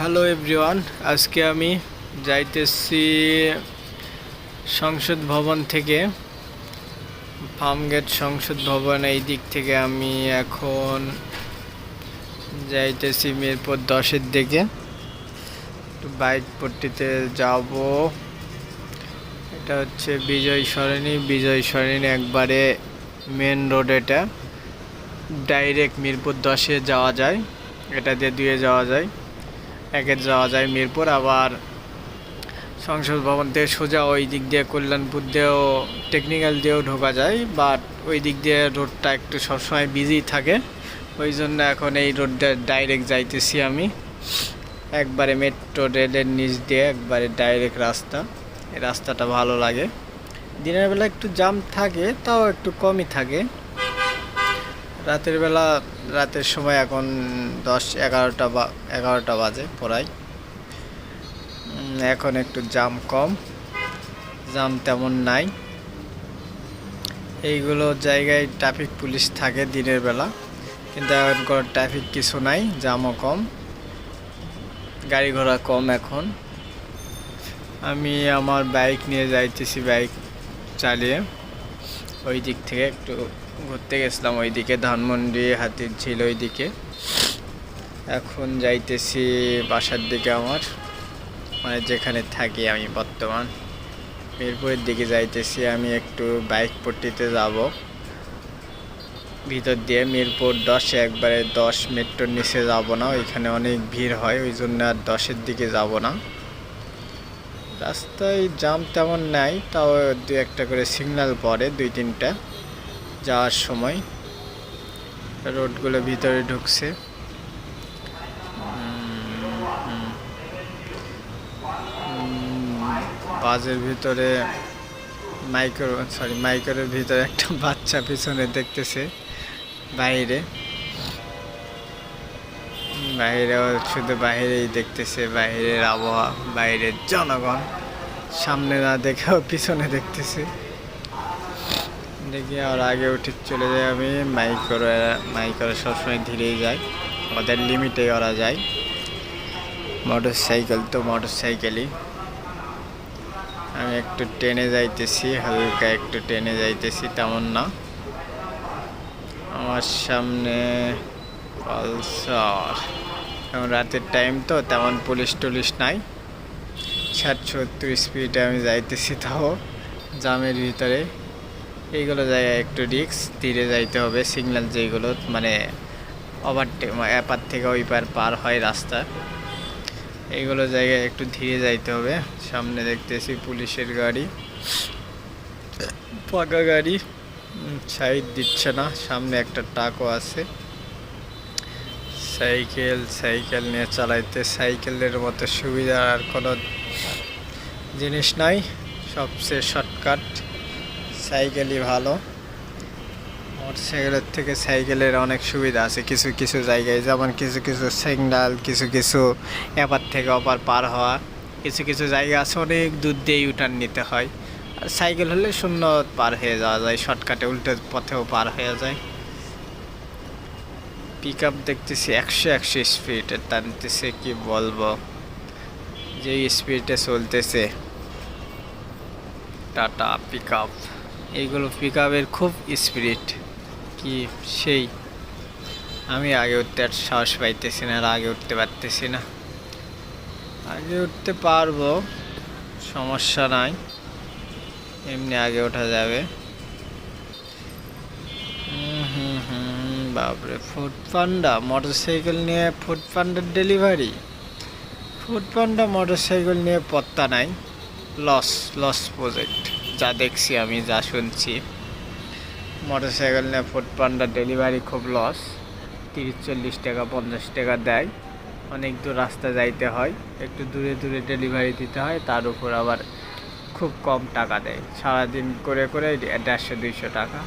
Hello everyone আজকে আমি যাইতেছি সংসদ ভবন থেকে। ফার্মগেট সংসদ ভবন এই দিক থেকে আমি এখন যাইতেছি মিরপুর দশের দিকে। বাইক পট্টিতে যাব। এটা হচ্ছে বিজয় সরণি। বিজয় সরণি একবারে মেন রোড এটা। ডাইরেক্ট মিরপুর দশে যাওয়া যায়। এটা দিয়ে দুয়ে যাওয়া যায়। একে যাওয়া যায় মিরপুর, আবার সংসদ ভবন থেকে সোজা ওই দিক দিয়ে কল্যাণপুর দিয়েও টেকনিক্যাল দিয়েও ঢোকা যায় বাট ওই দিক দিয়ে রোডটা একটু সবসময় বিজি থাকে। ওই জন্য এখন এই রোডটা ডাইরেক্ট যাইতেছি আমি। একবারে মেট্রো রেলের নিচ দিয়ে একবারে ডাইরেক্ট রাস্তা। এই রাস্তাটা ভালো লাগে। দিনের বেলা একটু জাম থাকে, তাও একটু কমই থাকে। রাতের বেলা, রাতের সময় এখন দশ, এগারোটা বা, এগারোটা বাজে প্রায়। এখন একটু জাম কম। জাম তেমন নাই। এইগুলো জায়গায় ট্রাফিক পুলিশ থাকে দিনের বেলা, কিন্তু এখন কোনো ট্রাফিক কিছু নাই জামও কম। গাড়ি ঘোড়া কম এখন। আমি আমার বাইক নিয়ে যাইতেছি, বাইক চালিয়ে। ওই দিক থেকে একটু ঘুরতে গেছিলাম ওইদিকে, ধানমন্ডি হাতির ঝিল ওইদিকে। এখন যাইতেছি বাসার দিকে আমার মানে যেখানে থাকি আমি বর্তমান। মিরপুরের দিকে যাইতেছি, আমি একটু বাইক পট্টিতে যাব। ভিতর দিয়ে মিরপুর দশে একবারে দশ মেট্রোর নিচে যাব না, ওইখানে অনেক ভিড় হয়, ওই জন্য আর দশের দিকে যাব না। রাস্তায় জাম তেমন নাই, তাও দু একটা করে সিগন্যাল পড়ে, দুই তিনটা। যাওয়ার সময় রোডগুলো ভিতরে ঢুকছে। বাসের ভিতরে মাইক্রো সরি মাইক্রোর ভিতরে একটা বাচ্চা পিছনে দেখতেছে বাইরে। বাইরে শুধু বাইরেই দেখতেছে, বাইরের আবহাওয়া, বাইরের জনগণ। সামনে না দেখেও পিছনে দেখতেছে। দেখি আর আগে উঠে চলে যাই আমি। মাইক্রো মাইক্রো সবসময় ধীরেই যায়। ওদের লিমিটে ওরা যায়। মোটর সাইকেল তো মোটর সাইকেলই আমি একটু টেনে যাইতেছি, হালকা একটু টেনে যাইতেছি, তেমন না। আমার সামনে পালসার। এখন রাতের টাইম তো, তেমন পুলিশ টুলিশ নাই। ষাট সত্তর স্পিডে আমি যাইতেছি তাও। জামের ভিতরে। এইগুলো জায়গায় একটু রিক্স ধীরে যাইতে হবে সিগন্যাল যেগুলো মানে ওভারটেক এপার থেকে ওই পার পার হয় রাস্তা। এইগুলো জায়গায় একটু ধীরে যাইতে হবে। সামনে দেখতেছি পুলিশের গাড়ি। পাকা গাড়ি। সাইড দিচ্ছে না। সামনে একটা টাকও আছে। সাইকেল সাইকেল নিয়ে চালাইতে, সাইকেলের মতো সুবিধা আর কোনো জিনিস নাই। সবচেয়ে শর্টকাট সাইকেলই ভালো। মোটরসাইকেলের থেকে সাইকেলের অনেক সুবিধা আছে। কিছু কিছু জায়গায় যেমন কিছু কিছু সিগনাল কিছু কিছু এপার থেকে অপার পার হওয়া, কিছু কিছু জায়গা আছে অনেক দূর দিয়ে ইউটার্ন নিতে হয়। আর সাইকেল হলে শূন্য পার হয়ে যাওয়া যায়, শর্টকাটে উল্টো পথেও পার হয়ে যায়। পিক আপ দেখতেছি একশো একশো স্পিডে টানতেছে, কি বলব? যে স্পিডে চলতেছে। টাটা পিক আপ এইগুলো পিক খুব স্পিরিট কি সেই? আমি আগে উঠতে আর সাহস পাইতেছি না আর আগে উঠতে পারতেছি না। আগে উঠতে পারব, সমস্যা নাই। এমনি আগে ওঠা যাবে। বাপরে ফুড পান্ডা মোটর সাইকেল নিয়ে ফুড পান্ডার delivery Foodpanda motorcycle নিয়ে পত্তা নাই। লস লস প্রজেক্ট যা দেখছি, আমি যা শুনছি। মোটর সাইকেল নিয়ে ফুড পান্ডার ডেলিভারি খুব লস তিরিশ চল্লিশ টাকা, পঞ্চাশ টাকা দেয়। অনেক দূর রাস্তা যাইতে হয়। একটু দূরে দূরে ডেলিভারি দিতে হয়, তার উপর আবার খুব কম টাকা দেয়। সারাদিন করে করে দেড়শো দুইশো টাকা।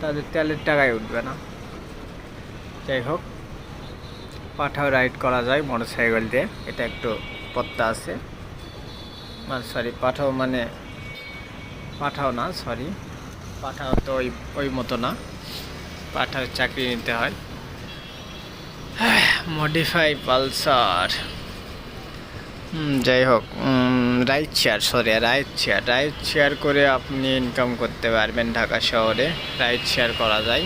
তাদের তেলের টাকায় উঠবে না। যাই হোক, পাঠাও রাইড করা যায় মোটর সাইকেল দিয়ে। এটা একটু পত্তা আছে। মানে সরি পাঠাও মানে পাঠাও না সরি পাঠাও তো ওই ওই মতো না। পাঠাও চাকরি নিতে হয়। Modify Pulsar. যাই হোক right share sorry right share right share করে আপনি ইনকাম করতে পারবেন ঢাকা শহরে। রাইট শেয়ার করা যায়।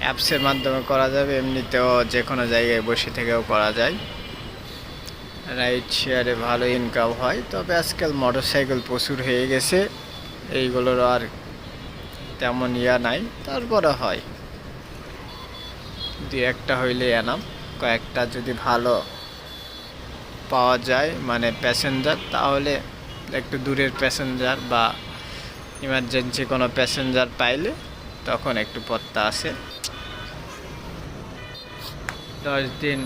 অ্যাপসের মাধ্যমে করা যাবে, এমনিতেও যে কোনো জায়গায় বসে থেকেও করা যায়। রাইড শেয়ারে ভালো ইনকাম হয়। তবে আজকাল মোটর সাইকেল প্রচুর হয়ে গেছে। এইগুলোর আর তেমন ইয়া নাই, তারপরে হয়। দু একটা হইলে এনাম, কয়েকটা যদি ভালো পাওয়া যায় মানে প্যাসেঞ্জার, তাহলে একটু দূরের প্যাসেঞ্জার বা ইমার্জেন্সি কোনো প্যাসেঞ্জার পাইলে তখন একটু পত্তা আসে। দশ দিন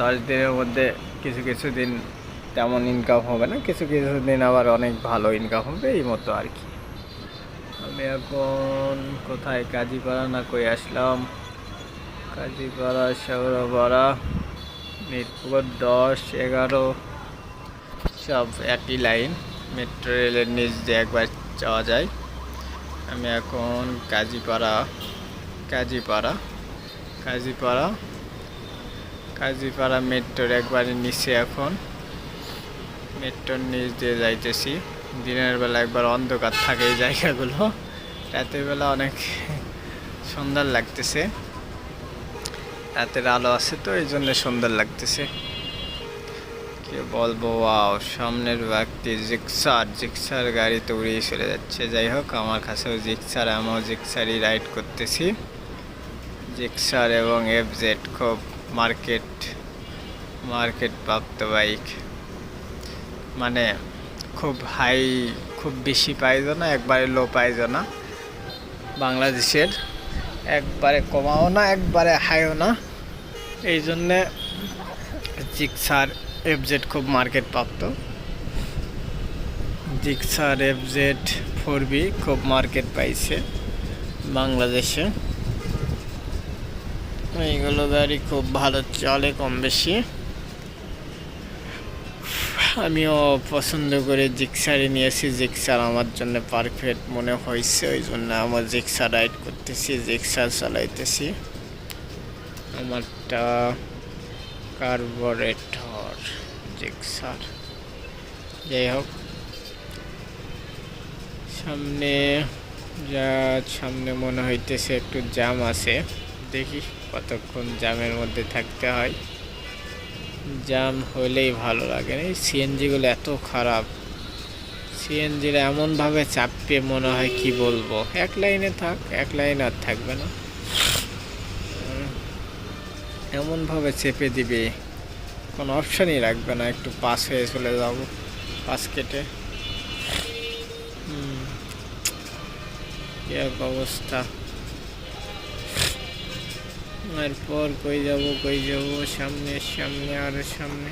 দশ দিনের মধ্যে কিছু কিছু দিন তেমন ইনকাম হবে না। কিছু কিছু দিন আবার অনেক ভালো ইনকাম হবে, এই মতো আর কি। আমি এখন কোথায়? কাজীপাড়া না কই আসলাম? কাজীপাড়া, শেওড়াপাড়া, মিরপুর দশ, এগারো, সব একই লাইন মেট্রো রেলের নিচ দিয়ে একবার যাওয়া যায়। আমি এখন কাজীপাড়া কাজীপাড়া কাজীপাড়া কাজীপাড়া মেট্রোর একবারে নিচে এখন। মেট্রোর নিচ দিয়ে যাইতেছি। দিনের বেলা একবার অন্ধকার থাকে এই জায়গাগুলো। রাতের বেলা অনেক সুন্দর লাগতেছে। রাতের আলো আছে তো, এই জন্য সুন্দর লাগতেছে। কে বলব, ওয়াও, সামনের ব্যক্তি জিক্সার জিক্সার গাড়িতে উড়িয়ে চলে যাচ্ছে। যাই হোক, আমার কাছেও জিক্সার আমিও জিক্সারই রাইড করতেছি। জিক্সার এবং এফ জেড খুব মার্কেট মার্কেট প্রাপ্ত বাইক। মানে খুব হাই খুব বেশি পাইজো না, একবারে লো পাইজো না। বাংলাদেশের একবারে কমাও না, একবারে হাইও না। এই জন্যে জিক্সার এফজেড খুব মার্কেট প্রাপ্ত জিক্সার এফজেড ফোর বি খুব মার্কেট পাইছে বাংলাদেশে। এইগুলো গাড়ি খুব ভালো চলে, কম বেশি। আমিও পছন্দ করে জিক্সারই নিয়েছি জিক্সার আমার জন্য পারফেক্ট মনে হয়েছে, ওই জন্য আমার জিক্সা রাইড করতেছি, জিক্সার চালাইতেছি। আমারটা কার্বোরেটর জিক্সার। যাই হোক, সামনে যা, সামনে মনে হইতেছে একটু জ্যাম আছে। দেখি কতক্ষণ জ্যামের মধ্যে থাকতে হয়। জ্যাম হলেই ভালো লাগে। এই সিএনজিগুলো এত খারাপ। সিএনজির এমনভাবে চাপবে মনে হয় কি বলব? এক লাইনে থাক, এক লাইন আর থাকবে না। এমনভাবে চেপে দিবে, কোনো অপশানই রাখবে না। একটু পাস হয়ে চলে যাব, পাস কেটে। এক অবস্থা। এরপর কই যাব কই যাব? সামনে সামনে, আরও সামনে।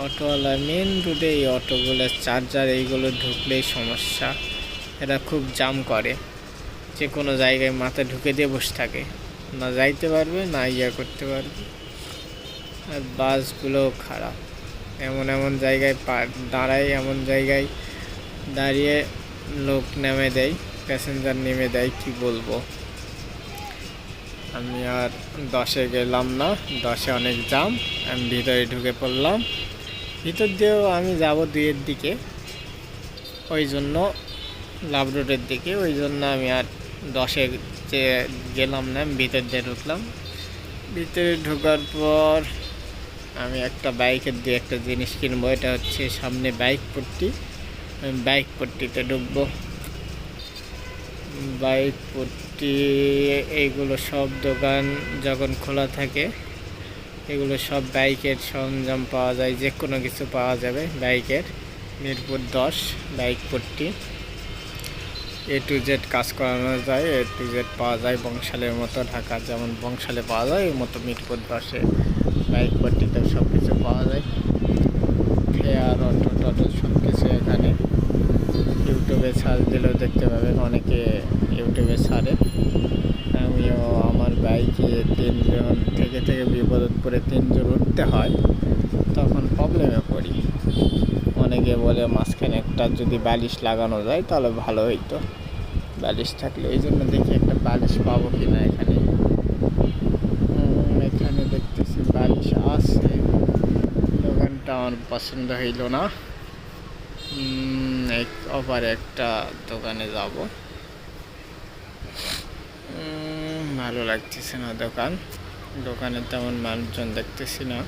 অটোওয়ালা মেন রোডে এই অটোগুলো চার্জার এইগুলো ঢুকলেই সমস্যা। এরা খুব জাম করে। যে কোনো জায়গায় মাথা ঢুকে দিয়ে বসে থাকে। না যাইতে পারবে, না ইয়া করতে পারবে। আর বাসগুলোও খারাপ। এমন এমন জায়গায় পা, দাঁড়ায়, এমন জায়গায় দাঁড়িয়ে লোক নেমে দেয় প্যাসেঞ্জার নেমে দেয়, কি বলব? আমি আর দশে গেলাম না, দশে অনেক জাম, আমি ভিতরে ঢুকে পড়লাম। ভিতর দিয়েও আমি যাব দুইয়ের দিকে, ওই জন্য লাভ রোডের দিকে, ওই জন্য আমি আর দশে যে গেলাম না, আমি ভিতর দিয়ে ঢুকলাম। ভিতরে ঢোকার পর আমি একটা বাইকের দিয়ে একটা জিনিস কিনবো, এটা হচ্ছে সামনে বাইক পট্টি। আমি বাইক পট্টিতে ঢুকবো। বাইক, পট্টি এইগুলো সব দোকান যখন খোলা থাকে, এগুলো সব বাইকের সরঞ্জাম পাওয়া যায় যে কোনো কিছু পাওয়া যাবে বাইকের। মিরপুর দশ, bike, Patti. A to Z কাজ করানো যায়, এ টু জেড পাওয়া যায় বংশালের মতো ঢাকা যেমন বংশালে পাওয়া যায় ওই মতো মিরপুর দশে বাইক পট্টিতে সব কিছু বাইকে তিনজন থেকে থেকে বিপদে তিনজন উঠতে হয়, তখন প্রবলেমে পড়ি। অনেকে বলে মাঝখানে একটা যদি বালিশ লাগানো যায় তাহলে ভালো হইতো। বালিশ থাকলে এই জন্য দেখি একটা বালিশ পাবো কি না এখানে এখানে দেখতেছি বালিশ আছে। দোকানটা আমার পছন্দ হইল না। এক আবার একটা দোকানে যাব। ভালো লাগতেছে না দোকান। দোকানে তেমন মানুষজন দেখতেছি না।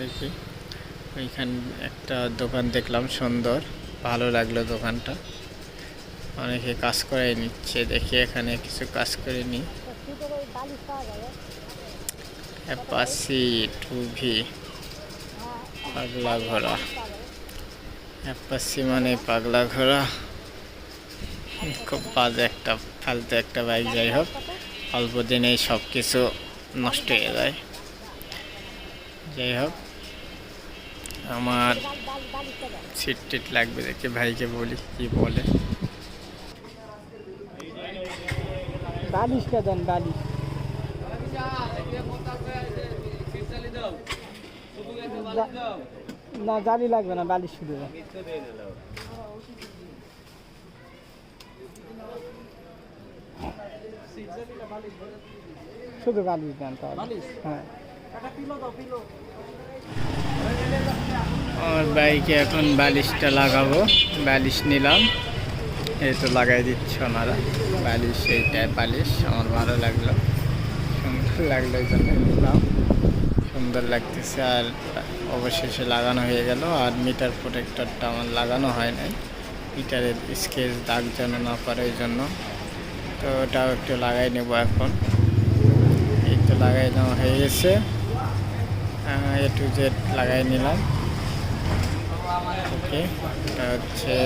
দেখি। ওইখান একটা দোকান দেখলাম সুন্দর, ভালো লাগল দোকানটা। অনেকে কাজ করে নিচ্ছে, দেখি এখানে কিছু কাজ করে নি। অ্যাপাসি টু ভি পাগলা ঘোড়া অ্যাপাসি মানে পাগলা ঘোড়া খুব বাজে একটা, ফালতু একটা বাইক যাই হোক। অল্প দিনেই সব কিছু নষ্ট হয়ে যায়। যাই হোক, আমার সিট টিট লাগবে দেখে ভাইকে বলি, কি বলে। দেন, বালিশ। না, জালি লাগবে না, বালিশ শুধু। শুধু বালিশ দেন তাহলে। হ্যাঁ। আমার বাইকে এখন বালিশটা লাগাবো। বালিশ নিলাম। এই তো লাগাই দিচ্ছে ওনারা। বালিশ এইটা বালিশ। আমার ভালো লাগল। সুন্দর লাগল এই জন্য। নিলাম সুন্দর লাগতেছে। আর অবশেষে লাগানো হয়ে গেল। আর মিটার প্রোটেক্টরটা আমার লাগানো হয় নাই। মিটারের স্কেচ দাগ যেন না পারে ওই জন্য। তো ওটাও একটু লাগাই নেব এখন। তো লাগাই নেওয়া হয়ে গেছে। এ টু জেড লাগাই নিলাম। ওকে হচ্ছে